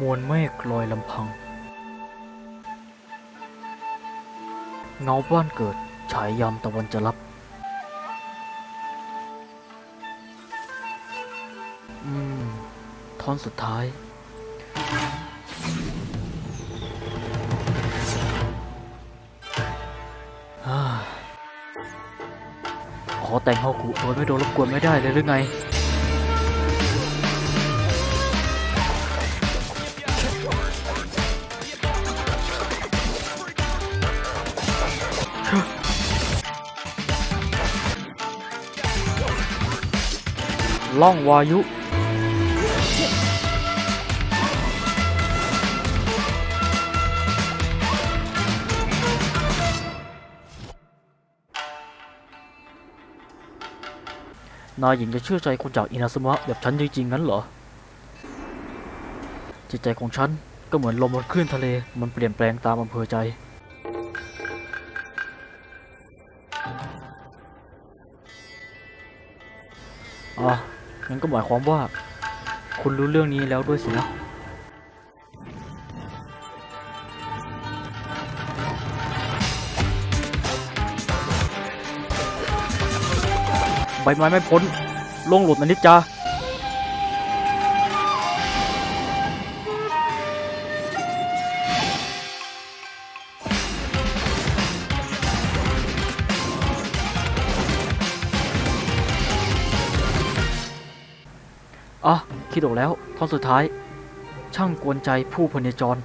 มวลเมฆลอยลำพัง เงาบ้านเกิดฉายยามตะวันจะรับ อืม ท่อนสุดท้ายฮ่าขอแต่งฮากุโดยไม่โดนรบกวนไม่ได้เลยหรือไง ล่องวายุนายหญิงจะเชื่อใจคนจากอินาซึมะแบบฉันจริงๆงั้นเหรอ จิตใจของฉันก็เหมือนลมบนคลื่นทะเล มันเปลี่ยนแปลงตามอำเภอใจ อ๋องั้นก็หมายความว่า คุณรู้เรื่องนี้แล้วด้วยสินะใบไม้ไม่พ้นลงหลุดนะนิจจา อะคิดออกแล้วท่อนสุดท้าย ช่างกวนใจผู้พเนจร